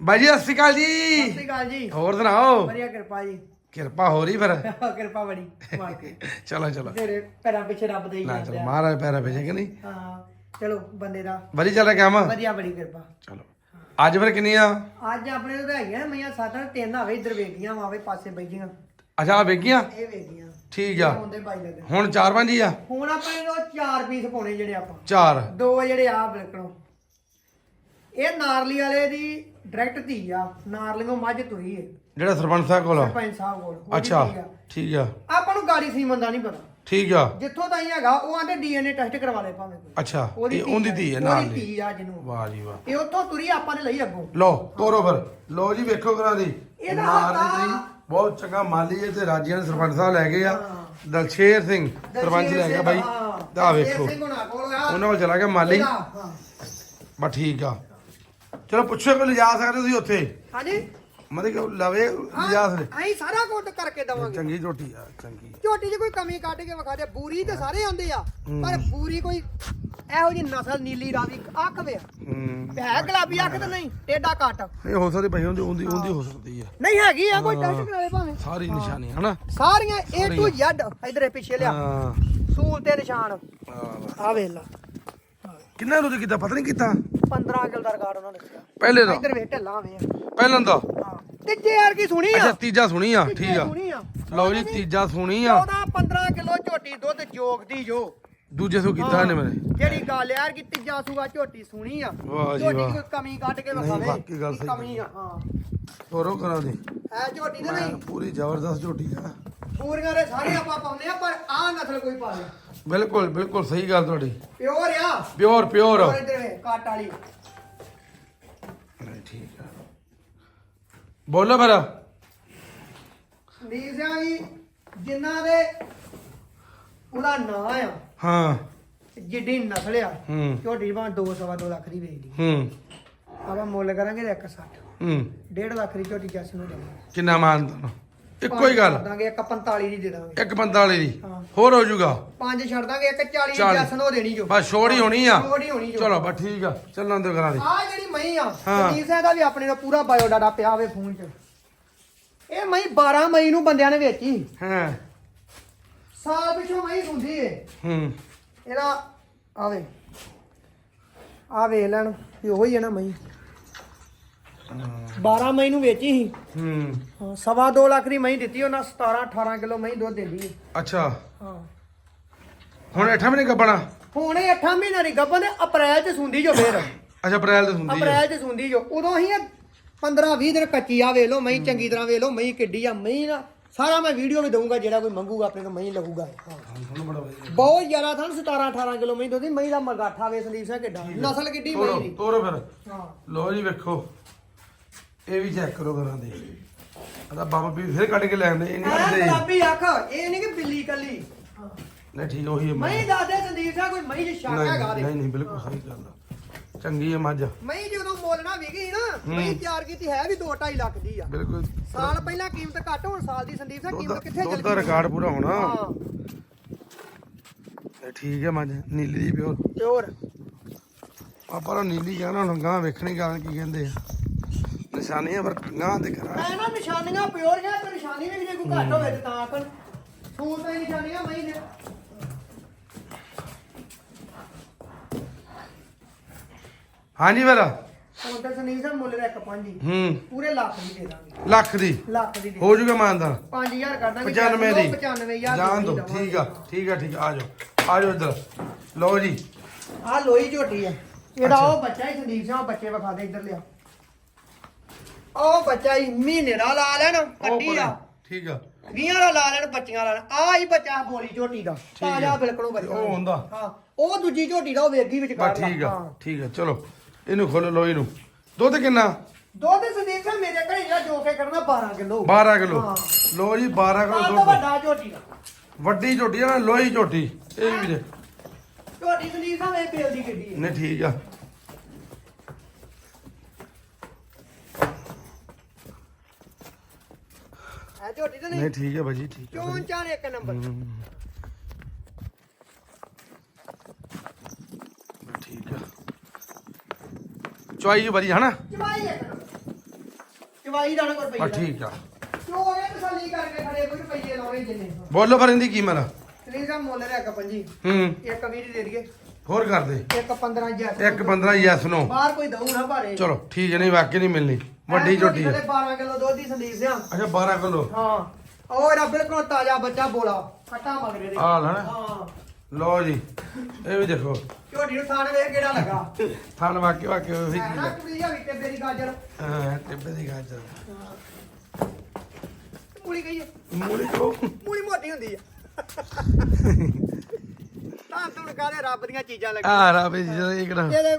ਬਾਈ ਜੀ ਸਤਿ ਸ਼੍ਰੀ ਅਕਾਲ ਸਤਿ ਜੀ ਸ਼੍ਰੀ ਅਕਾਲ ਜੀ। ਹੋਰ ਸੁਣਾਓ? ਵਧੀਆ ਕਿਰਪਾ ਜੀ। ਕਿਰਪਾ ਹੋ ਰਹੀ ਫਿਰ? ਕਿਰਪਾ ਬੜੀ ਮਾਰ ਕੇ। ਚਲੋ ਚਲੋ। ਤੇਰੇ ਪੈਰਾਂ ਪਿੱਛੇ ਰੱਬ ਦੇ ਹੀ ਨਾ ਚਲੋ। ਮਹਾਰਾਜ ਪੈਰਾ ਭੇਜੇ ਕਿ ਨਹੀਂ? ਹਾਂ ਚਲੋ ਬੰਦੇ ਦਾ। ਵਧੀਆ ਚੱਲ ਰਿਹਾ ਕੰਮ? ਵਧੀਆ ਬੜੀ ਕਿਰਪਾ। ਚਲੋ। ਅੱਜ ਫਿਰ ਕਿੰਨੀ ਆ ਅੱਜ ਆਪਣੇ ਕੋਲ ਤਾਂ ਹੈਗੀਆਂ ਮਈਆਂ ਸਾਤਾਂ ਤਿੰਨ ਆਵੇ ਇਧਰ ਵੇਖੀਆਂ ਵਾਵੇ ਪਾਸੇ ਬੈਠੀਆਂ ਅੱਛਾ ਆ ਵੇਗੀਆਂ ਇਹ ਵੇਖੀਆਂ। ਠੀਕ ਆ। ਹੁੰਦੇ ਬਾਈ ਲੱਗੇ ਹੁਣ ਚਾਰ ਪੰਜ ਹੀ ਆ? ਹੁਣ ਆਪਣੇ ਕੋਲ ਚਾਰ ਪੀਸ ਪਾਉਣੇ ਜਿਹੜੇ ਆਪਾਂ। ਚਾਰ। ਦੋ ਜਿਹੜੇ ਆ ਬਿਲਕੁਲ ਇਹ ਨਾਰਲੀ ਵਾਲੇ ਦੀ ਡਾਇਰੈਕਟ ਧੀ ਆ। ਨਾਰਲੀਓ ਮੱਝ ਤੁਰੀ ਏ। ਜਿਹੜਾ ਸਰਪੰਚ ਸਾਹਿਬ ਕੋਲ ਆ। ਸਰਪੰਚ ਸਾਹਿਬ ਕੋਲ। ਉਹਦੀ ਅੱਛਾ ਧੀ ਆ। ਠੀਕ ਆ। ਆਪਾਂ ਨੂੰ ਗਾੜੀ ਸੀਮਨ ਦਾ ਨਹੀਂ ਪਤਾ। ਠੀਕ ਆ। ਜਿੱਥੋਂ ਤਾਈਂ ਹੈਗਾ ਉਹ ਆਂਦੇ ਡੀਐਨਏ ਟੈਸਟ ਕਰਵਾ ਲੈ ਭਾਵੇਂ ਕੋਈ। ਅੱਛਾ ਇਹ ਉਹਦੀ ਧੀ ਹੈ ਉਹਦੀ ਨਾਲ ਦੀ। ਧੀ ਆ ਜਿਹਨੂੰ। ਵਾਹ ਜੀ ਵਾਹ। ਇਹ ਉੱਥੋਂ ਤੁਰੀ ਆਪਾਂ ਨੇ ਲਈ ਅੱਗੋਂ। ਲੋ ਤੋਰੋ ਫਿਰ। ਲੋ ਜੀ ਵੇਖੋ ਕਰਾਂ ਦੀ। ਇਹਦਾ ਨਾਲ ਦੀ ਹੱਥ ਧੀ, ਬਹੁਤ ਚੰਗਾ ਮਾਲੀ ਹੈ ਤੇ ਰਾਜੀਆਂ ਦੇ ਸਰਪੰਚ ਸਾਹਿਬ ਲੈ ਗਏ ਆ। ਦਲਸ਼ੇਰ ਸਿੰਘ ਸਰਪੰਚ ਲੈ ਗਿਆ ਬਾਈ। ਆ ਵੇਖੋ। ਉਹਨਾਂ ਉਹਨਾਂ ਕੋਲ ਚਲਾ ਗਿਆ ਮਾਲੀ। ਬਸ ਠੀਕ ਆ। ਚਲੋ ਪੁੱਛੋ ਕੋਈ ਲਿਜਾ ਸਕਦੇ ਤੁਸੀਂ ਉੱਥੇ। ਹਾਂਜੀ। ਮਤਲਬ ਕਿ ਲਵੇ ਲਿਜਾ ਸਕਦੇ। ਅਸੀਂ ਸਾਰਾ ਕੁਝ ਕਰਕੇ ਦਵਾਂਗੇ। ਚੰਗੀ ਝੋਟੀ ਆ ਚੰਗੀ। ਝੋਟੀ 'ਚ ਕੋਈ ਕਮੀ ਕੱਢ ਕੇ ਵਿਖਾ ਦੇ ਬੂਰੀ ਤੇ ਸਾਰੇ ਆਉਂਦੇ ਆ ਪਰ ਬੂਰੀ ਕੋਈ ਇਹੋ ਜੀ ਨਸਲ ਨੀਲੀ ਰਾਵੀ ਅੱਖ ਵੇ ਹੂੰ। ਗੁਲਾਬੀ ਅੱਖ ਤਾਂ ਨਹੀਂ ਟੇਡਾ ਕੱਟ ਨਹੀਂ ਹੋ ਸਕਦੀ ਭਾਈ ਉਹਦੀ ਉਹਦੀ ਹੋ। ਸਕਦੀ ਆ। ਨਹੀਂ ਹੈਗੀ ਆ ਕੋਈ ਟੈਸਟ ਕਰਾਵੇ ਭਾਵੇਂ। ਸਾਰੀ ਨਿਸ਼ਾਨੀ ਹਨਾ? ਸਾਰੀਆਂ A to Z ਇਧਰੇ ਪਿੱਛੇ ਲਿਆ। ਸੂਲ ਤੇ ਨਿਸ਼ਾਨ। ਆ ਵੇਖ ਲਾ। ਕਿੰਨਾ ਰੋਜ਼ ਕੀਤਾ? ਪਤਾ ਨਹੀਂ ਕੀਤਾ? 15 ਕਿਲ ਦਾ ਰਿਕਾਰਡ ਉਹਨਾਂ ਨੇ ਦੱਸਿਆ ਪਹਿਲੇ ਦਾ? ਇਧਰ ਢੱਲਾ ਵੇ ਦਾ? ਹਾਂ। ਤੇ ਯਾਰ ਕੀ ਸੁਣੀ ਆ? ਤੀਜਾ ਸੁਣੀ ਆ ਠੀਕ ਆ। ਸੁਣੀ ਆ। ਲਓ ਜੀ ਤੀਜਾ ਸੁਣੀ ਆ। 14 15 ਕਿਲੋ ਝੋਟੀ ਦੁੱਧ ਜੋਗਦੀ ਜੋ। ਦੂਜੇ ਸੂ ਕੀਤਾ ਇਹਨੇ ਮੇਰੇ। ਜਿਹੜੀ ਗੱਲ ਯਾਰ ਕਿ ਤੀਜਾ ਸੂਆ ਝੋਟੀ ਸੁਣੀ ਆ। ਵਾਹ ਜੀ ਝੋਟੀ ਵਾਹ। ਕੋਈ ਕਮੀ ਕੱਢ ਕੇ ਨਹੀਂ, ਵਿਖਾਵੇ ਬਾਕੀ ਗੱਲ ਕੀ ਸਹੀ ਕਮੀ ਆ ਹਾਂ। ਤੋਰੋ ਕਰਾਂ ਦੀ। ਐ ਝੋਟੀ ਤੇ ਨਹੀਂ। ਪੂਰੀ ਜ਼ਬਰਦਸਤ ਝੋਟੀ ਆ। ਪੂਰੀਆਂ ਦੇ ਸਾਰੇ ਆਪਾਂ ਪਾਉਂਦੇ ਆ ਪਰ ਆ ਨਸਲ ਕੋਈ ਪਾ ਲੈ ਬਿਲਕੁਲ ਬਿਲਕੁਲ ਸਹੀ ਗੱਲ ਤੁਹਾਡੀ। ਪਿਓਰ ਆ। Pure pure. ਹੋਰ ਕੱਟ ਵਾਲੀ। ਠੀਕ ਆ। ਬੋਲੋ ਫਿਰ। ਜਿਨ੍ਹਾਂ ਦੇ ਉਹਦਾ ਨਾਂ ਆ ਹਾਂ। ਜਿੱਡੀ ਨਸਲ ਆ ਹੂੰ। ਝੋਟੀ ਭਾਵੇਂ 2 ਸਵਾ 2 ਲੱਖ ਦੀ ਵੇਚਦੀ। ਹੂੰ। ਆਪਾਂ ਮੁੱਲ ਕਰਾਂਗੇ 160 ਹੂੰ। 1.5 ਲੱਖ ਦੀ ਝੋਟੀ ਜੱਸ ਨੂੰ ਦੇਵਾਂਗੇ। ਕਿੰਨਾ ਮਾਨਤਾ ਇੱਕੋ ਹੀ ਗੱਲ ਦਾਂਗੇ 145 ਦੀ ਦੇ ਦਾਂਗੇ। ਇੱਕ 45 ਦੀ। ਹਾਂ। ਹੋਰ ਹੋ ਜਾਊਗਾ। ਪੰਜ ਛੱਡ ਦਾਂਗੇ 140 ਦੀ ਚਾਲੀ। ਜੱਸ ਨੂੰ ਦੇਣੀ ਜੋ। ਬਸ ਛੋੜ ਹੀ ਹੋਣੀ ਆ। ਛੋੜ ਹੀ ਹੋਣੀ ਜੋ। ਚਲੋ ਬਸ ਠੀਕ ਆ ਚੱਲਣ ਦਿਓ ਕਰਾਂ ਦੀ। ਆ ਜਿਹੜੀ ਮਈ ਆ ਹਾਂ। ਸਿੰਘ ਦਾ ਵੀ ਆਪਣੇ ਦਾ ਪੂਰਾ ਬਾਇਓਡਾਟਾ ਪਿਆ ਹੋਵੇ ਫੋਨ 'ਚ। ਇਹ ਮਈ 12 ਮਈ ਨੂੰ ਬੰਦਿਆਂ ਨੇ ਵੇਚੀ। ਹਾਂ। ਸਾਲ ਪਿਛੋਂ ਮਈ ਹੁੰਦੀ ਏ। ਹੂੰ। ਇਹਦਾ ਆਵੇ ਆ ਵੇਖ ਲੈਣ ਵੀ ਉਹੀ ਹੈ ਨਾ ਮਈ 12 ਮਈ ਨੂੰ ਵੇਚੀ ਸੀ। ਹੂੰ। ਹਾਂ, ਸਵਾ 2 ਲੱਖ ਦੀ ਮਈ ਦਿੱਤੀ ਉਹਨਾਂ 17 18 ਕਿਲੋ ਮਈ ਦੁੱਧ ਦਿੰਦੀ ਏ ਅੱਛਾ। ਹਾਂ। ਹੁਣ ਅੱਠਾਂ ਮਹੀਨੇ ਗੱਬਣਾ? ਹੁਣ ਇਹ 8 ਮਹੀਨਿਆਂ ਦੀ ਗੱਭਣ ਅਪ੍ਰੈਲ 'ਚ ਸੁੰਦੀ ਜੋ ਫੇਰ। ਅੱਛਾ ਅਪ੍ਰੈਲ ਤੇ ਹੁੰਦੀ ਅਪ੍ਰੈਲ 'ਚ ਸੁੰਦੀ ਜੋ। ਉਦੋਂ ਹੀ 15 20 ਦਿਨ ਕੱਚੀ ਆ ਵੇਖ ਲਓ ਮਈ ਚੰਗੀ ਤਰ੍ਹਾਂ ਵੇਖ ਲਓ ਮਈ ਕਿੱਡੀ ਆ ਮਈ ਨਾ। ਸਾਰਾ ਮੈਂ ਵੀਡੀਓ ਵੀ ਦਊਂਗਾ ਜਿਹੜਾ ਕੋਈ ਮੰਗੂਗਾ ਆਪਣੇ ਤੋਂ ਹਾਂ। ਤੁਹਾਨੂੰ ਬੜਾ ਵਧੀਆ ਬਹੁਤ ਜ਼ਿਆਦਾ ਥਣ 17 18 ਕਿਲੋ ਮਈ ਦੁੱਧ ਦੀ। ਮਈ ਦਾ ਮਗਾਠਾ ਵੇ ਸੰਦੀਪ ਸਿੰਘ ਕਿੱਡਾ। ਨਸਲ ਕਿੱਡੀ ਤੋਰੋ ਦੀ। ਤੋਰੋ ਫਿਰ। ਹਾਂ। ਲੋ ਜੀ ਵੇਖੋ। ਇਹ ਵੀ ਚੈੱਕ ਕਰੋ ਕਰਾਂ ਦੇ ਅਦਾ ਬਾਬਾ ਵੀ ਫਿਰ ਕੱਢ ਕੇ ਲੈ ਆਉਂਦੇ ਇਹ ਨਹੀਂ ਐ ਕੱਢਦੇ ਗੁਲਾਬੀ ਅੱਖ ਇਹ ਨਹੀਂ ਕਿ ਬਿੱਲੀ ਕੱਲੀ। ਨਹੀਂ ਠੀਕ ਉਹੀ ਹੈ ਮਈ ਦਾਦੇ ਸੰਦੀਪ ਸਿੰਘ ਕੋਈ ਮਈ ਚ ਸ਼ੱਕ ਹੈਗਾ ਨਹੀਂ ਦੇ ਨਹੀਂ ਨਹੀਂ ਬਿਲਕੁਲ ਸਹੀ ਗੱਲ ਆ। ਚੰਗੀ ਹੈ ਮੱਝ। ਮਈ ਜਦੋਂ ਮੋਲਣਾ ਵਿਕੀ ਨਾ ਮਈ ਤਿਆਰ ਕੀਤੀ ਹੈ ਵੀ 2.5 ਲੱਖ ਦੀ ਆ। ਬਿਲਕੁਲ। ਸਾਲ ਪਹਿਲਾਂ ਕੀਮਤ ਘੱਟ ਹੁਣ ਸਾਲ ਦੀ ਸੰਦੀਪ ਦੁੱਧ ਕੀਮਤ ਕਿੱਥੇ ਦੁੱਧ ਚਲ ਦਾ ਗਈ? ਰਿਕਾਰਡ ਪੂਰਾ ਹੋਣਾ। ਹਾਂ। ਇਹ ਠੀਕ ਹੈ ਮੱਝ ਨੀਲੀ ਦੀ ਪਿਓਰ। ਤੇ ਹੋਰ ਆਪਾਂ ਨੂੰ ਨੀਲੀ ਕਹਿਣਾ ਹੁਣ ਗਾਂ ਵੇਖਣੀ ਗਾਂ ਕੀ ਕਹਿੰਦੇ ਆ। ਨਿਸ਼ਾਨੀਆਂ ਪਰ ਗਾਂ ਤੇ ਕਰਾ ਮੈਂ ਨਾ ਨਿਸ਼ਾਨੀਆਂ ਪਿਓਰ ਜਾਂ ਤੇ ਨਿਸ਼ਾਨੀ ਵੀ ਜੇ ਕੋਈ ਘੱਟ ਹੋਵੇ ਤੇ ਤਾਂ ਆਖਣ। ਸੂਟ ਤੇ ਨਿਸ਼ਾਨੀਆਂ ਮਈ ਨੇ। ਹਾਂਜੀ ਫਿਰ। ਹੁਣ ਤੇ ਸੰਦੀਪ ਸਿੰਘ ਮੁੱਲ ਦਾ ਇੱਕ ਪੰਜ ਹੀ। ਹੂੰ। ਪੂਰੇ ਲੱਖ ਦੀ ਦੇ ਦਾਂਗੇ। ਲੱਖ ਦੀ? ਲੱਖ ਦੀ ਦੇ ਹੋ ਜੂਗਾ ਮਾਨਦਾਰ 5000 ਕਰ ਦਾਂਗੇ। 95 ਦੀ। 95000 ਜਾਣ ਦੋ। ਠੀਕ ਆ ਠੀਕ ਆ ਠੀਕ ਆ। ਆ ਜਾਓ। ਆ ਜਾਓ ਇੱਧਰ। ਲਓ ਜੀ। ਆ ਲੋਈ ਝੋਟੀ ਆ। ਇਹਦਾ ਉਹ ਬੱਚਾ ਹੀ ਸੰਦੀਪ ਸਿੰਘ ਉਹ ਬੱਚੇ ਵਿਖਾ ਦੇ ਇੱਧਰ ਲਿਆ। ਉਹ ਬੱਚਾ ਹੀ ਮਹੀਨੇ ਦਾ ਲਾ ਲੈਣ ਕੱਟੀ ਆ। ਠੀਕ ਆ। 20 ਦਾ ਲਾ ਲੈਣ ਬੱਚੀਆਂ ਲਾ ਲੈਣ ਆ ਹੀ ਬੱਚਾ ਬੋਲੀ ਝੋਟੀ ਦਾ। ਤਾਜ਼ਾ ਬਿਲਕੁਲ ਬੱਚਾ। ਉਹ ਹੁੰਦਾ। ਹਾਂ ਉਹ ਦੂਜੀ ਝੋਟੀ ਦਾ ਉਹ ਵੇਗੀ ਵਿੱਚ ਬਸ ਕੱਢ ਠੀਕ ਆ ਠੀਕ ਆ ਚਲੋ। ਇਹਨੂੰ ਖੋਲੋ ਲਓ ਇਹਨੂੰ। ਦੁੱਧ ਕਿੰਨਾ? ਦੁੱਧ ਸੰਦੀਪ ਸਿੰਘ ਮੇਰੇ ਘਰੇ ਜਿਹੜਾ ਜੋ ਕੇ ਕਰਨਾ 12 ਕਿਲੋ। 12 ਕਿਲੋ। ਹਾਂ। ਲਓ ਜੀ 12 ਕਿਲੋ ਆ ਤੋਂ ਦੁੱਧ। ਵੱਡਾ ਝੋਟੀ ਦਾ। ਵੱਡੀ ਝੋਟੀ ਆ ਨਾ ਲੋਹੀ ਝੋਟੀ। ਇਹ ਵੀ ਜੇ ਝੋਟੀ ਸੰਦੀਪ ਸਿੰਘ ਇਹ ਪੇਲ ਦੀ ਕਿੱਡੀ ਹੈ ਨਹੀਂ ਠੀਕ ਆ। ਝੋਟੀ ਤਾਂ ਨਹੀਂ? ਨਹੀਂ ਠੀਕ ਹੈ ਭਾਜੀ ਠੀਕ ਆ ਚੋਂ ਚਾਣ ਇੱਕ ਨੰਬਰ? ਠੀਕ ਚੁਆਈ ਜੀ ਵਧੀਆ ਹਨਾ ਚਵਾਈ ਇੱਕ ਨੰਬਰ। ਚਵਾਈ ਦਾ ਨਾ ਕੋਈ ਆ ਠੀਕ ਆ। ਇਹ ਤਸੱਲੀ ਕਰਕੇ ਖੜੇ ਕੋਈ ਰੁਪਈਏ ਲਾਉਣੇ ਜਿੰਨੇ। ਬੋਲੋ ਫਿਰ ਇਹਦੀ ਕੀਮਤ ਸਰੀਰ ਦਾ ਮੁੱਲ ਰਿਹਾ ਪੰਜੀ ਹੂੰ। ਇੱਕ 20 ਦੇ ਦਈਏ। ਹੋਰ ਕਰ ਦੇ। ਇੱਕ 15 ਜੱਟ ਇੱਕ 15 ਯੈਸ ਨੋ ਬਾਹਰ ਕੋਈ ਦਊ ਨਾ ਭਾਰੇ। ਚਲੋ ਠੀਕ ਹੈ ਨਹੀਂ ਵਾਕਈ ਨਹੀਂ ਮਿਲਣੀ। ਵੱਡੀ ਝੋਟੀ ਹੈ 12 ਕਿਲੋ ਦੁੱਧ ਦੀ ਸੰਦੀਪ ਸਿਆ। ਅੱਛਾ 12 ਕਿਲੋ। ਹਾਂ। ਉਹ ਇਹਦਾ ਬਿਲਕੁਲ ਤਾਜ਼ਾ ਬੱਚਾ ਬੋਲਾ। ਖੱਟਾ ਮਗਰੇ ਦੇ ਆ ਲੈਣਾ ਹਾਂ। ਲਓ ਜੀ ਇਹ ਵੀ ਦੇਖੋ। ਝੋਟੀ ਨੂੰ ਥਾਣ ਵੇਖ ਕਿਹੜਾ ਲੱਗਾ। ਥਣ ਵਾਕੇ ਵਾਕੇ ਉਹ ਕੀ ਨਾ ਕੁੜੀ ਆ ਵੀ ਮੇਰੀ ਗਾਜਰ। ਹਾਂ ਟਿੱਬੇ ਦੀ ਗਾਜਰ। ਮੂਲੀ ਗਈ ਮੂਲੀ ਕੋ ਮੂਲੀ ਮੋਟੀ ਹੁੰਦੀ ਆ। ਤਾਂ ਤੁਣ ਕਾਦੇ ਰੱਬ ਦੀਆਂ ਚੀਜ਼ਾਂ ਲੱਗ ਆ ਰਾ ਵੀ ਜਿਹੜਾ ਇੱਕ ਨਾ। ਇਹਦੇ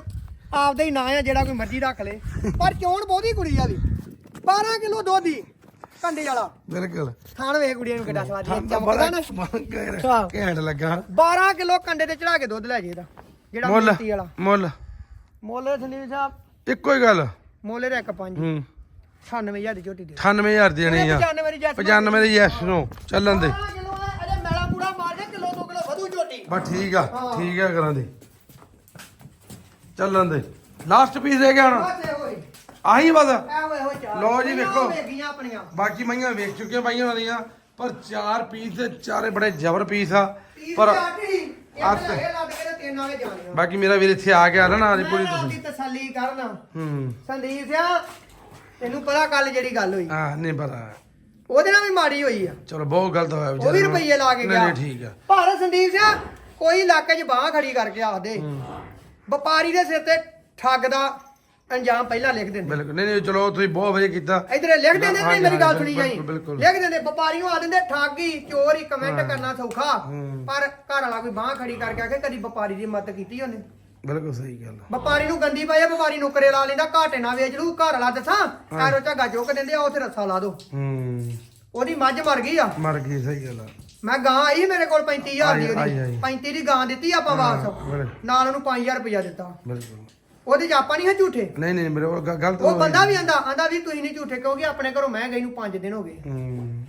ਆਪਦੇ ਹੀ ਨਾਂ ਆ ਜਿਹੜਾ ਕੋਈ ਮਰਜ਼ੀ ਰੱਖ ਲੇ। ਪਰ ਚੋਣ ਬਹੁਤੀ ਕੁੜੀ ਆ ਵੀ 12 ਕਿਲੋ ਦੁੱਧ ਦੀ ਕੰਡੇ ਵਾਲਾ। ਬਿਲਕੁਲ। ਥਾਣ ਵੇਖ ਕੁੜੀਆਂ ਨੂੰ ਕਿੱਡਾ ਸਵਾਦੀ ਚਮਕਦਾ ਨਾ। ਘੈਂਟ ਲੱਗਾ। 12 ਕਿਲੋ ਕੰਡੇ ਤੇ ਚੜਾ ਕੇ ਦੁੱਧ ਲੈ ਜੇ ਇਹਦਾ ਜਿਹੜਾ ਮਿੱਟੀ ਵਾਲਾ। ਮੁੱਲ। ਮੁੱਲ ਸੰਦੀਪ ਸਾਹਿਬ ਇੱਕੋ ਹੀ ਗੱਲ। ਮੁੱਲ ਦਾ ਇੱਕ ਪੰਜ। ਹੂੰ। 98000 ਦੀ ਝੋਟੀ ਦੇ 98000 ਦੇਣੀ ਆ। 95 ਦੀ ਜੱਟ 95 ਦੀ ਯੈਸ ਨੋ। ਚੱਲਣ ਦੇ। 12 ਕਿਲੋ ਆ, ਅਜੇ ਮੈਲਾ ਪੂਰਾ ਮਾਰ ਦੇ ਕਿਲੋ 2 ਕਿਲੋ ਵਧੂ ਝੋਟੀ। ਬਸ ਠੀਕ ਆ। ਠੀਕ ਆ ਕਰਾਂ ਦੇ। ਚੱਲਣ ਦੇ। ਲਾਸਟ ਪੀਸ ਰਹਿ ਗਿਆ ਹੁਣ ਹੀ। ਆਹੀ ਬਸ। ਚਾਰ। ਲਓ ਜੀ, ਵੇਖੋ। ਵੇਖੀਆਂ ਆਪਣੀਆਂ। ਬਾਕੀ ਮਈਆਂ ਵੇਖ ਚੁੱਕੀਆਂ ਪਾਈਆਂ ਵਾਲੀਆਂ ਪਰ ਚਾਰ ਪੀਸ ਤੇ ਚਾਰੇ ਬੜੇ ਜ਼ਬਰ ਪੀਸ ਆ। ਪਰ ਚਾਟ ਹੀ ਇੱਕ ਅੱਤ। ਲੱਗੇ ਲੱਗ ਕੇ ਤੇ ਤਿੰਨ ਆਗੇ ਜਾਣੀਆਂ ਬਾਕੀ ਮੇਰਾ ਵੀਰ ਇੱਥੇ ਆ ਗਿਆ ਨਾ ਆਦੀ ਪੂਰੀ ਮੈਂ ਤੁਸੀਂ। ਆਪਦੀ ਤਸੱਲੀ ਕਰਨਾ। ਹੂੰ। ਸੰਦੀਪ ਸਿਆ ਤੈਨੂੰ ਪਤਾ ਕੱਲ ਜਿਹੜੀ ਗੱਲ ਹੋਈ। ਆ ਨਹੀਂ ਪਤਾ। ਉਹਦੇ ਨਾਲ ਵੀ ਮਾੜੀ ਹੋਈ ਆ। ਚਲੋ ਬਹੁਤ ਗਲਤ ਹੋਇਆ ਉਹ ਵੀ ਵਿਚਾਰੇ ਨਾਲ। ਰੁਪਈਏ ਲਾ ਕੇ ਨਹੀਂ, ਗਿਆ। ਨਹੀਂ ਠੀਕ ਆ। ਭਾਰਤ ਸੰਦੀਪ ਸਿਆ ਕੋਈ ਇਲਾਕੇ 'ਚ ਬਾਹ ਖੜੀ ਕਰਕੇ ਆਖਦੇ। ਵਪਾਰੀ ਦੇ ਸਿਰ ਤੇ ਠੱਗ ਦਾ ਅੰਜਾਮ ਪਹਿਲਾਂ ਲਿਖ ਦਿੰਦੇ। ਬਿਲਕੁਲ। ਨਹੀਂ ਨਹੀਂ ਚਲੋ ਤੁਸੀਂ ਬਹੁਤ ਵਧੀਆ ਕੀਤਾ। ਇਧਰੇ ਲਿਖ ਦਿੰਦੇ ਨਹੀਂ ਮੇਰੀ ਗੱਲ ਸੁਣੀ ਜਾਈ। ਬਿਲਕੁਲ। ਲਿਖ ਦਿੰਦੇ ਵਪਾਰੀ ਨੂੰ ਆ ਦਿੰਦੇ ਠੱਗੀ ਚੋਰੀ ਕਮੈਂਟ ਹਾਂ। ਕਰਨਾ ਸੌਖਾ। ਪਰ ਘਰ ਵਾਲਾ ਕੋਈ ਬਾਹ ਖੜੀ ਕਰਕੇ ਆਖੇ ਕਦੀ ਵਪਾਰੀ ਦੀ ਮਦਦ ਕੀਤੀ ਉਹਨੇ। ਬਿਲਕੁਲ ਸਹੀ ਗੱਲ। ਵਪਾਰੀ ਨੂੰ ਗੰਦੀ ਪਾਏ ਵਪਾਰੀ ਨੁਕਰੇ ਲਾ ਲੈਂਦਾ ਘਾਟੇ ਨਾ ਵੇਚ ਲੂ ਘਰ ਵਾਲਾ ਦੱਸਾਂ ਕਾਰੋ ਝੱਗਾ ਚੁੱਕ ਦਿੰਦੇ ਆ ਉੱਥੇ ਰੱਸਾ ਲਾ ਦੋ। ਹੂੰ। ਉਹਦੀ ਮੱਝ ਮਰ ਗਈ ਆ। ਮਰ ਗਈ ਸਹੀ ਗੱਲ ਆ। ਮੈਂ ਗਾਂ ਆਈ ਮੇਰੇ ਕੋਲ 35000 ਦੀ ਆਈ, ਆਈ, ਆਈ। ਉਹਦੀ 35 ਦੀ ਗਾਂ ਦਿੱਤੀ ਆਪਾਂ ਵਾਪਸ। ਨਾਲ ਉਹਨੂੰ 5000 ਰੁਪਇਆ ਦਿੱਤਾ। ਬਿਲਕੁਲ। ਉਹਦੇ ਚ ਆਪਾਂ ਨਹੀਂ ਹੈ ਝੂਠੇ? ਨਹੀਂ ਨਹੀਂ ਮੇਰੇ ਕੋਲ ਗ- ਗਲਤ ਉਹ। ਬੰਦਾ ਵੀ ਆਂਦਾ ਆਂਦਾ ਵੀ ਤੁਸੀਂ ਨਹੀਂ ਝੂਠੇ ਕਿਉਂਕਿ ਆਪਣੇ ਘਰੋਂ ਮੈਂ ਗਈ ਨੂੰ 5 ਦਿਨ ਹੋ ਗਏ। ਹੂੰ।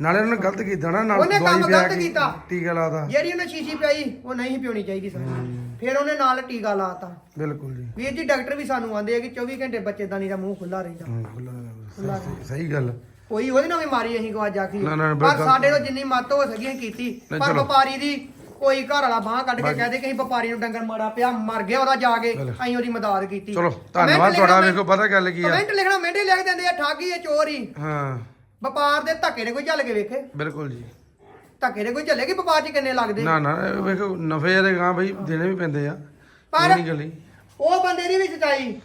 ਨਾਲੇ ਉਹਨੇ ਗਲਤ ਕੀਤਾ ਨਾ ਨਾਲ ਉਹਨੇ ਕੰਮ ਦਵਾਈ ਪਿਆ ਗਲਤ ਕੇ ਕੀਤਾ। ਟੀਕਾ ਲਾਤਾ। ਜਿਹੜੀ ਉਹਨੇ ਸ਼ੀਸ਼ੀ ਪਿਆਈ ਉਹ ਨਹੀਂ ਪਿਉਣੀ ਚਾਹੀਦੀ ਸਾਨੂੰ। ਫਿਰ ਉਹਨੇ ਨਾਲ ਟੀਕਾ ਲਾਤਾ। ਬਿਲਕੁਲ ਜੀ। ਵੀਰ ਜੀ ਡਾਕਟਰ ਵੀ ਸਾਨੂੰ ਆਂਦੇ ਆ ਕਿ 24 ਘੰਟੇ ਬੱਚੇਦਾਨੀ ਦਾ ਮੂੰਹ ਖੁੱਲਾ ਰਹਿੰਦਾ। ਹੂੰ, ਖੁੱਲ੍ਹਾ- ਸਹੀ- ਸਹੀ ਗੱਲ। ਕੋਈ ਉਹਦੇ ਨਾਲ ਵੀ ਮਾਰੀ ਅਸੀਂ ਗਵਾਜ ਆਖੀ ਨਾ, ਨਾ, ਪਰ ਬਿਲਕੁਲ। ਸਾਡੇ ਤੋਂ ਜਿੰਨੀ ਮੱਤ ਹੋ ਸਕੀ ਅਸੀਂ ਕੀਤੀ। ਨਹੀਂ, ਪਰ ਚਲੋ। ਵਪਾਰੀ ਦੀ ਕੋਈ ਘਰ ਵਾਲਾ ਬਾਹ ਕੱਢ ਕੇ ਕਹਦੇ ਕਿ ਅਸੀਂ ਵਪਾਰੀ ਨੂੰ ਡੰਗਰ ਮਾੜਾ ਪਿਆ ਮਰ ਗਿਆ ਉਹਦਾ ਜਾ ਕੇ। ਅਸੀਂ ਉਹਦੀ ਮਦਦ ਕੀਤੀ। ਚਲੋ ਧੰਨਵਾਦ ਤੁਹਾਡਾ ਵੇਖੋ ਪਤਾ ਗੱਲ ਕੀ ਆ। ਕਮੈਂਟ ਲਿਖਣਾ ਮਿੰਟੇ ਲਿਖ ਦਿੰਦੇ ਆ ਠਾਗੀ ਇਹ ਚੋਰੀ ਹਾਂ। ਵਪਾਰ ਦੇ ਧੱਕੇ ਨੇ ਕੋਈ ਚੱਲ ਕੇ ਵੇਖੇ? ਬਿਲਕੁਲ ਜੀ। ਧੱਕੇ ਨੇ ਕੋਈ ਚੱਲੇ ਕਿ ਵਪਾਰ 'ਚ ਕਿੰਨੇ ਲੱਗਦੇ? ਨਾ ਨਾ ਇਹ ਵੇਖੋ ਨਫੇ ਦੇ ਗਾਂ ਬਈ ਦੇਣੇ ਵੀ ਪੈਂਦੇ ਆ। ਪਰ- ਇਹ ਨਹੀਂ ਗਲੀ ਉਹ ਬੰਦੇ ਦੀ ਵੀ ਸਚਾਈ।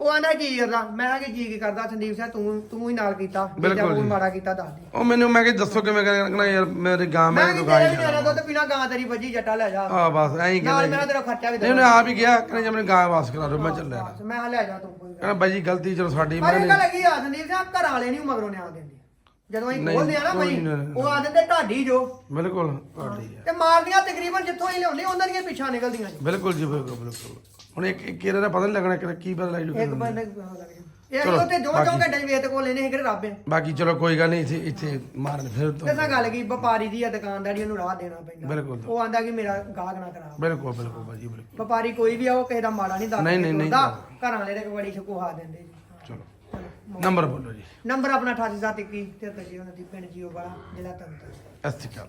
ਉਹ ਆਂਦਾ ਕੀ ਕਰਦਾ? ਮੈਂ ਕਿਹਾ ਕਿ ਜੀ ਕੀ ਕਰਦਾ? ਸੰਦੀਪ ਸਿੰਘ ਤੂੰ ਤੂੰ ਹੀ ਨਾਲ ਕੀਤਾ। ਜੇ ਬਿਲਕੁਲ ਕੋਈ ਜੀ। ਮਾੜਾ ਕੀਤਾ ਦੱਸ ਦੇ। ਉਹ ਮੈਨੂੰ ਮੈਂ ਕਿ ਦੱਸੋ ਕਿਵੇਂ ਕਰਨਾ ਯਾਰ ਮੇਰੀ ਗਾਂ ਮੈਂ ਮੈਂ ਕਿ ਤੇਰੇ ਦੁੱਧ ਪੀਣਾ ਗਾਂ ਤੇਰੀ ਵੱਜੀ ਜੱਟਾ ਲੈ ਜਾ। ਆ ਬਸ ਐਂ ਹੀ ਨਾਲ ਕਹਿੰਦਾ ਮੇਰਾ ਤੇਰਾ ਖਰਚਾ ਵੀ ਨਹੀਂ ਉਹਨੇ ਆਪ ਹੀ ਗਿਆ ਕਹਿੰਦਾ ਜੇ ਮੈਨੂੰ ਗਾਂ ਵਾਸ ਕਰਾ ਦਿਓ ਮੈਂ ਚੱਲਿਆ। ਬਸ ਮੈਂ ਕਿਹਾ ਲੈ ਜਾ ਤੂੰ ਕੋਈ ਗੱਲ ਕਹਿੰਦਾ ਬਾਈ ਜੀ ਗਲਤੀ ਚਲੋ ਸਾਡੀ ਪਰ ਮੈਂ ਗੱਲ ਲੱਗੀ ਆ ਸੰਦੀਪ ਸਿੰਘ ਘਰ ਵਾਲੇ ਨਹੀਂ ਮਗਰੋਂ ਨਿਆਂ ਦਿੰਦੇ। ਜਦੋਂ ਅਸੀਂ ਨਹੀਂ, ਖੋਲਦੇ ਆ ਨਾ ਕੋਈ ਬਈ ਨਹੀਂ, ਨਹੀਂ, ਉਹ ਆ ਦਿੰਦੇ ਢਾਡੀ ਜੋ। ਬਿਲਕੁਲ ਤੁਹਾਡੀ ਆ। ਤੇ ਮਾਰਦੀਆਂ ਤਕਰੀਬਨ ਜਿੱਥੋਂ ਹੀ ਲਿਆਉਂਦੇ ਉਹਨਾਂ ਦੀਆਂ ਪਿੱਛਾ ਨਿਕਲਦੀਆਂ ਜੀ। ਬਿਲਕੁਲ ਜੀ ਬਿਲਕੁਲ ਬਿਲਕੁਲ। ਹੁਣ ਇੱਕ ਇੱਕ ਇਹਦਾ ਪਤਾ ਨਹੀਂ ਲੱਗਣਾ ਕਿ ਕੀ ਪਤਾ ਲੱਗ ਜੂ ਇੱਕ ਬੰਦੇ ਨੂੰ ਪਤਾ ਲੱਗ ਜਾਂਦਾ। ਇਹ ਚਲੋ, ਉੱਤੇ ਜੋ ਜੋ ਬਾਕੀ- ਘੰਟੇ ਵੇਤ ਕੋਲ ਲੈਨੇ ਸੀ ਕਿਹੜੇ ਰੱਬ ਆ ਬਾਕੀ ਚਲੋ ਕੋਈ ਗੱਲ ਨਹੀਂ ਇੱਥੇ ਇੱਥੇ ਮਾਰਨ ਫਿਰ ਤੋਂ ਦੱਸਾਂ ਗੱਲ ਕੀ ਵਪਾਰੀ ਦੀ ਆ ਦੁਕਾਨਦਾਰੀ ਉਹਨੂੰ ਰਾਹ ਦੇਣਾ ਪੈਂਦਾ। ਬਿਲਕੁਲ ਉਹ ਆਂਦਾ ਕਿ ਮੇਰਾ ਗਾਹਕ ਨਾ ਖਰਾਬ। ਬਿਲਕੁਲ ਬਿਲਕੁਲ ਬਾਜੀ ਬਿਲਕੁਲ। ਵਪਾਰੀ ਕੋਈ ਵੀ ਆ ਉਹ ਕਿਸੇ ਦਾ ਮਾੜਾ ਨਹੀਂ ਦੱਸਦਾ ਨਹੀਂ, ਨਹੀਂ, ਨਹੀਂ ਘਰਾਂ ਵਾਲੇ ਦੇ ਬੜੀ ਸ਼ਕੂਹਾ ਦਿੰਦੇ ਜੀ। ਚਲੋ। ਚਲੋ, ਨੰਬਰ ਬੋਲੋ ਜੀ। ਨੰਬਰ ਆਪਣਾ 8871 ਤੇ ਤਜੀ ਉਹਨਾਂ ਦੀ ਪਿੰਡ ਜੀਓ ਵਾਲਾ ਜ਼ਿਲ੍ਹਾ ਸ਼੍ਰੀ ਅਕਾਲ।